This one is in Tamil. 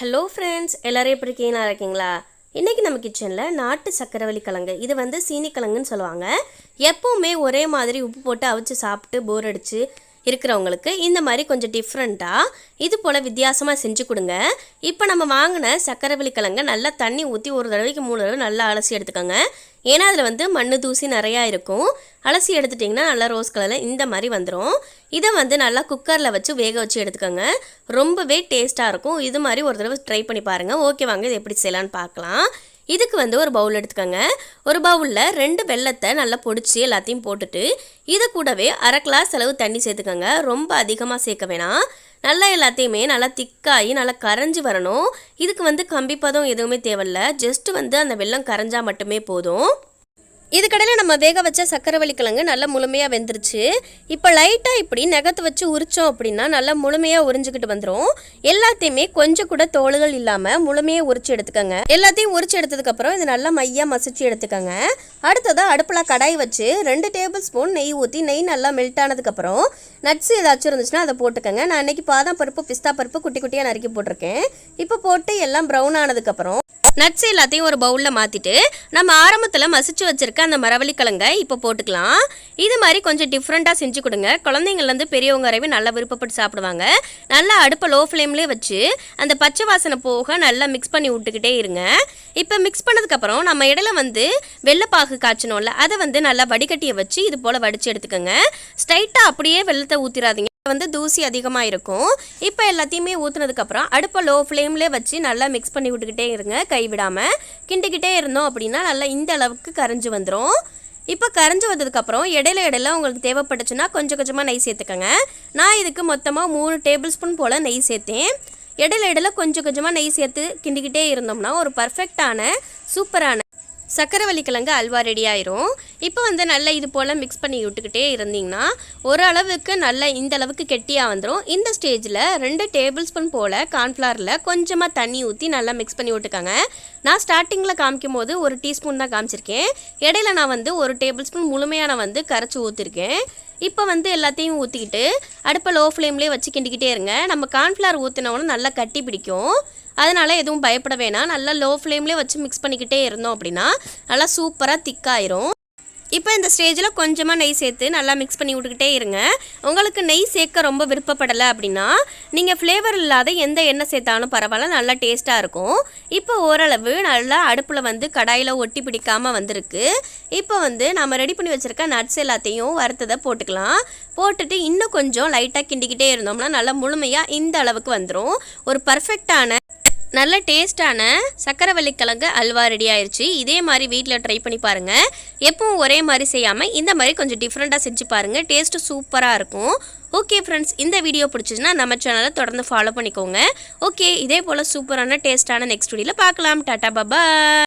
ஹலோ ஃப்ரெண்ட்ஸ் எல்லோரும் எப்படி இருக்கீங்க? நல்லா இருக்கீங்களா? இன்றைக்கி நம்ம கிச்சனில் நாட்டு சக்கரவள்ளி கிழங்கு. இது வந்து சீனி கிழங்குன்னு சொல்லுவாங்க. எப்போவுமே ஒரே மாதிரி உப்பு போட்டு அவிச்சு சாப்பிட்டு போர் அடித்து இருக்கிறவங்களுக்கு இந்த மாதிரி கொஞ்சம் டிஃப்ரெண்ட்டாக இது போல் வித்தியாசமாக செஞ்சு கொடுங்க. இப்போ நம்ம வாங்கின சக்கரவள்ளி கிழங்க நல்லா தண்ணி ஊற்றி ஒரு தடவைக்கு மூணு தடவை நல்லா அலசி எடுத்துக்கோங்க. ஏன்னா அதில் வந்து மண்ணு தூசி நிறையா இருக்கும். அலசி எடுத்துட்டிங்கன்னா நல்லா ரோஸ் கலரில் இந்த மாதிரி வந்துடும் இதை வந்து நல்லா குக்கரில் வச்சு வேக வச்சு எடுத்துக்கோங்க. ரொம்பவே டேஸ்ட்டாக இருக்கும். இது மாதிரி ஒரு தடவை ட்ரை பண்ணி பாருங்கள் ஓகே வாங்க இது எப்படி செய்யலான்னு பார்க்கலாம். இதுக்கு வந்து ஒரு பவுல் எடுத்துக்கோங்க. ஒரு பவுலில் ரெண்டு வெள்ளத்தை நல்லா பொடிச்சு எல்லாத்தையும் போட்டுட்டு இது கூடவே அரை கிளாஸ் அளவு தண்ணி சேர்த்துக்கோங்க. ரொம்ப அதிகமாக சேர்க்க வேணாம். நல்லா எல்லாத்தையுமே நல்லா திக்காகி நல்லா கரைஞ்சி வரணும். இதுக்கு வந்து கம்பிப்பதம் எதுவுமே தேவையில்ல. ஜஸ்ட் வந்து அந்த வெள்ளம் கரைஞ்சால் மட்டுமே போதும். இதுக்கடையில் நம்ம வேக வச்ச சக்கரவள்ளி கிழங்கு நல்லா முழுமையாக வெந்துருச்சு. இப்போ லைட்டாக இப்படி நகத்தை வச்சு உரித்தோம் அப்படின்னா நல்லா முழுமையாக உறிஞ்சிக்கிட்டு வந்துடும் எல்லாத்தையுமே கொஞ்சம் கூட தோள்கள் இல்லாமல் முழுமையாக உரிச்சு எடுத்துக்கோங்க. எல்லாத்தையும் உரிச்சு எடுத்ததுக்கப்புறம் இது நல்லா மையாக மசிச்சு எடுத்துக்கோங்க. அடுத்ததாக அடுப்பில் கடாய் வச்சு ரெண்டு டேபிள் ஸ்பூன் நெய் ஊற்றி நெய் நல்லா மெல்ட் ஆனதுக்கப்புறம் நட்ஸ் ஏதாச்சும் இருந்துச்சுன்னா அதை போட்டுக்கோங்க. நான் இன்றைக்கி பாதாம் பருப்பு பிஸ்தா பருப்பு குட்டி குட்டியாக நறுக்கி போட்டிருக்கேன். இப்போ போட்டு எல்லாம் ப்ரௌன் ஆனதுக்கப்புறம் நட்ஸ் எல்லாத்தையும் ஒரு பவுலில் மாற்றிட்டு நம்ம ஆரம்பத்தில் மசிச்சு வச்சுருக்க அந்த மரவள்ளி கிழங்க இப்போ போட்டுக்கலாம். இது மாதிரி கொஞ்சம் டிஃப்ரெண்ட்டாக செஞ்சு கொடுங்க. குழந்தைங்கள்லேருந்து பெரியவங்க வரைவே நல்லா விருப்பப்பட்டு சாப்பிடுவாங்க. நல்லா அடுப்பை லோ ஃப்ளேம்லேயே வச்சு அந்த பச்சை வாசனை போக நல்லா மிக்ஸ் பண்ணி விட்டுக்கிட்டே இருங்க. இப்போ மிக்ஸ் பண்ணதுக்கப்புறம் நம்ம இடையில வந்து வெள்ளைப்பாகு காய்ச்சணும்ல அதை வந்து நல்லா வடிகட்டியை வச்சு இது போல் வடித்து எடுத்துக்கோங்க. ஸ்ட்ரைட்டாக அப்படியே வெள்ளத்தை ஊற்றிடாதீங்க வந்து தூசி அதிகமாக இருக்கும். இப்போ எல்லாத்தையுமே ஊற்றுனதுக்கப்புறம் அடுப்பை லோ ஃப்ளேம்லேயே வச்சு நல்லா மிக்ஸ் பண்ணி விட்டுக்கிட்டே இருங்க கைவிடாமல் கிண்டிக்கிட்டே இருந்தோம் அப்படின்னா நல்லா இந்த அளவுக்கு கரைஞ்சி வந்துடும் இப்போ கரைஞ்சி வந்ததுக்கப்புறம் இடையில இடையில உங்களுக்கு தேவைப்பட்டுச்சுன்னா கொஞ்சம் கொஞ்சமாக நெய் சேர்த்துக்கோங்க. நான் இதுக்கு மொத்தமாக மூணு டேபிள் ஸ்பூன் போல் நெய் சேர்த்தேன். இடையில இடையில கொஞ்சம் கொஞ்சமாக நெய் சேர்த்து கிண்டிக்கிட்டே இருந்தோம்னா ஒரு பர்ஃபெக்டான சூப்பரான சக்கரவள்ளி கிழங்கு அல்வா ரெடி ஆயிரும். இப்போ வந்து நல்லா இது போல் மிக்ஸ் பண்ணி விட்டுக்கிட்டே இருந்தீங்கன்னா ஓரளவுக்கு நல்லா இந்த அளவுக்கு கெட்டியாக வந்துடும் இந்த ஸ்டேஜில் ரெண்டு டேபிள் ஸ்பூன் போல் கார்ன்ஃப்ளவரில் கொஞ்சமாக தண்ணி ஊற்றி நல்லா மிக்ஸ் பண்ணி விட்டுக்கோங்க. நான் ஸ்டார்டிங்கில் காமிக்கும் போது ஒரு டீஸ்பூன் தான் காமிச்சிருக்கேன். இடையில நான் வந்து ஒரு டேபிள் ஸ்பூன் முழுமையான வந்து கரைச்சி ஊற்றிருக்கேன் இப்போ வந்து எல்லாத்தையும் ஊற்றிக்கிட்டு அடுப்பை லோ ஃப்ளேம்லேயே வச்சு கிண்டிக்கிட்டே இருங்க. நம்ம கார்ன்ஃப்ளவர் ஊற்றினோன்னு நல்லா கட்டி பிடிக்கும். அதனால் எதுவும் பயப்பட வேணாம். நல்லா லோ ஃப்ளேம்லேயே வச்சு மிக்ஸ் பண்ணிக்கிட்டே இருந்தோம் அப்படின்னா நல்லா சூப்பராக திக்காயிரும் இப்போ இந்த ஸ்டேஜில் கொஞ்சமாக நெய் சேர்த்து நல்லா மிக்ஸ் பண்ணி விட்டுக்கிட்டே இருங்க. உங்களுக்கு நெய் சேர்க்க ரொம்ப விருப்பப்படலை அப்படின்னா நீங்கள் ஃப்ளேவர் இல்லாத எந்த எண்ணெய் சேர்த்தாலும் பரவாயில்ல நல்லா டேஸ்ட்டாக இருக்கும். இப்போ ஓரளவு நல்லா அடுப்பில் வந்து கடாயில் ஒட்டி பிடிக்காமல் வந்திருக்கு. இப்போ வந்து நம்ம ரெடி பண்ணி வச்சுருக்க நட்ஸ் எல்லாத்தையும் வறுத்ததை போட்டுக்கலாம். போட்டுட்டு இன்னும் கொஞ்சம் லைட்டாக கிண்டிக்கிட்டே இருந்தோம்னா நல்லா முழுமையாக இந்த அளவுக்கு வந்துடும் ஒரு பர்ஃபெக்டான நல்ல டேஸ்டான சக்கரவள்ளி கிழங்கு அல்வா ரெடி ஆயிடுச்சு இதே மாதிரி வீட்டில் ட்ரை பண்ணி பாருங்கள் எப்பவும் ஒரே மாதிரி செய்யாமல் இந்த மாதிரி கொஞ்சம் டிஃப்ரெண்ட்டாக செஞ்சு பாருங்கள் டேஸ்ட்டு சூப்பராக இருக்கும். ஓகே ஃப்ரெண்ட்ஸ் இந்த வீடியோ பிடிச்சிச்சுன்னா நம்ம சேனலை தொடர்ந்து ஃபாலோ பண்ணிக்கோங்க. ஓகே இதே போல் சூப்பரான டேஸ்ட்டான நெக்ஸ்ட் வீடியோவில் பார்க்கலாம். டாட்டா பாபா